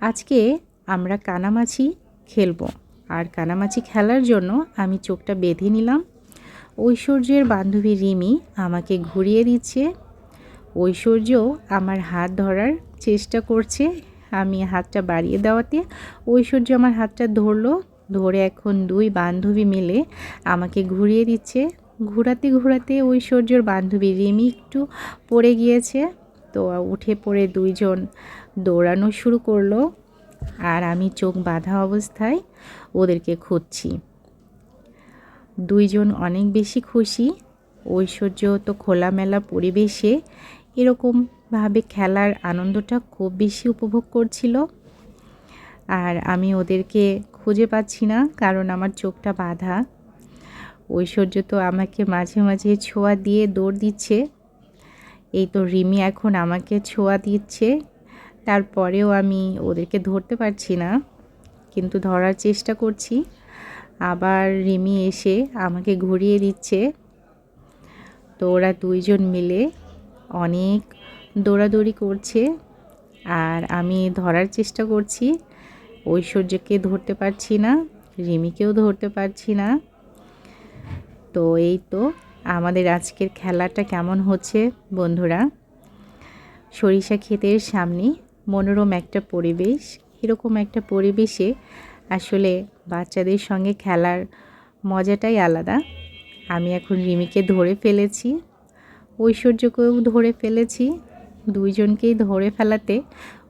আজকে আমরা কানামাছি খেলব। আর কানামাছি খেলার জন্য আমি চোখটা বেঁধে নিলাম। ঐশ্বর্যের বান্ধবী রিমি আমাকে ঘুরিয়ে দিচ্ছে। ঐশ্বর্য আমার হাত ধরার চেষ্টা করছে আমি হাতটা বাড়িয়ে দেওয়াতে। ঐশ্বর্য আমার হাতটা ধরলো, ধরে এখন দুই বান্ধবী মিলে আমাকে ঘুরিয়ে দিচ্ছে। ঘোরাতে ঘোরাতে ঐশ্বর্যর বান্ধবী রিমি একটু পড়ে গিয়েছে। তো উঠে পড়ে দুইজন দৌড়ানো শুরু করল আর আমি চোখ বাঁধা অবস্থায় ওদেরকে খুঁজছি। দুইজন অনেক বেশি খুশি। ঐশ্বর্য তো খোলামেলা পরিবেশে এরকমভাবে খেলার আনন্দটা খুব বেশি উপভোগ করছিল। আর আমি ওদেরকে খুঁজে পাচ্ছি না কারণ আমার চোখটা বাঁধা। ঐশ্বর্য তো আমাকে মাঝে মাঝে ছোঁয়া দিয়ে দৌড় দিচ্ছে। এই তো রিমি এখন আমাকে ছোঁয়া দিচ্ছে। তারপরেও আমি ওদেরকে ধরতে পারছি না, কিন্তু ধরার চেষ্টা করছি। আবার রিমি এসে আমাকে ঘুরিয়ে দিচ্ছে। তো ওরা দুইজন মিলে অনেক দৌড়াদৌড়ি করছে আর আমি ধরার চেষ্টা করছি। ঐশ্বর্যকে ধরতে পারছি না, রিমিকেও ধরতে পারছি না। তো এই তো আমাদের আজকের খেলাটা কেমন হচ্ছে, বন্ধুরা? সরিষা ক্ষেতের সামনে মনোরম একটা পরিবেশ, এরকম একটা পরিবেশে আসলে বাচ্চাদের সঙ্গে খেলার মজাটাই আলাদা। আমি এখন রিমিকে ধরে ফেলেছি, ঐশ্বর্যকেও ধরে ফেলেছি। দুইজনকেই ধরে ফেলাতে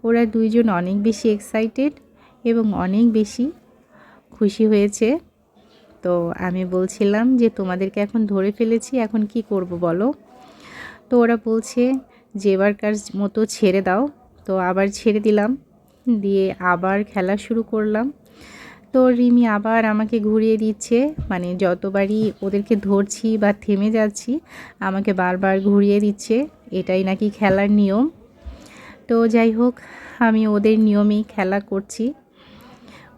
ওরা দুইজন অনেক বেশি এক্সাইটেড এবং অনেক বেশি খুশি হয়েছে। তো আমি বলছিলাম যে, তোমাদেরকে এখন ধরে ফেলেছি, এখন কি করব বলো? তো ওরা বলছে যে এবারকার মতো ছেড়ে দাও। তো আবার ছেড়ে দিলাম, দিয়ে আবার খেলা শুরু করলাম। তো রিমি আবার আমাকে ঘুরিয়ে দিচ্ছে মানে যতবারই ওদেরকে ধরছি বা থেমে যাচ্ছি, আমাকে বারবার ঘুরিয়ে দিচ্ছে, এটাই নাকি খেলার নিয়ম। তো যাই হোক, আমি ওদের নিয়মেই খেলা করছি,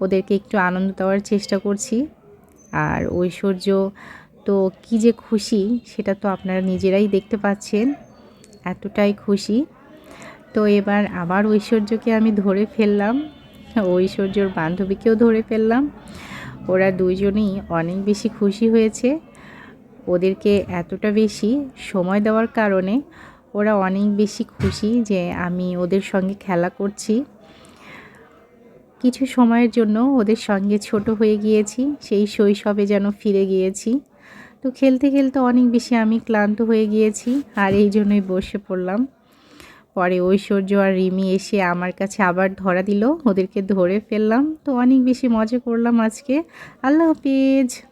ওদেরকে একটু আনন্দ দেওয়ার চেষ্টা করছি। আর ঐশ্বর্য তো কী যে খুশি সেটা তো আপনারা নিজেরাই দেখতে পাচ্ছেন, এতটাই খুশি। তো এবার আবার ঐশ্বর্যকে আমি ধরে ফেললাম, ঐশ্বর্যর বান্ধবীকেও ধরে ফেললাম। ওরা দুইজনেই অনেক বেশি খুশি হয়েছে। ওদেরকে এতটা বেশি সময় দেওয়ার কারণে ওরা অনেক বেশি খুশি যে আমি ওদের সঙ্গে খেলা করছি। কিছু সময়ের জন্য ওদের সঙ্গে ছোট হয়ে গিয়েছি, সেই শৈশবে যেন ফিরে গিয়েছি। তো খেলতে খেলতে অনেক বেশি আমি ক্লান্ত হয়ে গিয়েছি আর এই জন্যই বসে পড়লাম। পরে ঐশ্বর্য আর রিমি এসে আমার কাছে আবার ধরা দিল, ওদেরকে ধরে ফেললাম। তো অনেক বেশি মজা করলাম আজকে। আল্লাহ হাফিজ।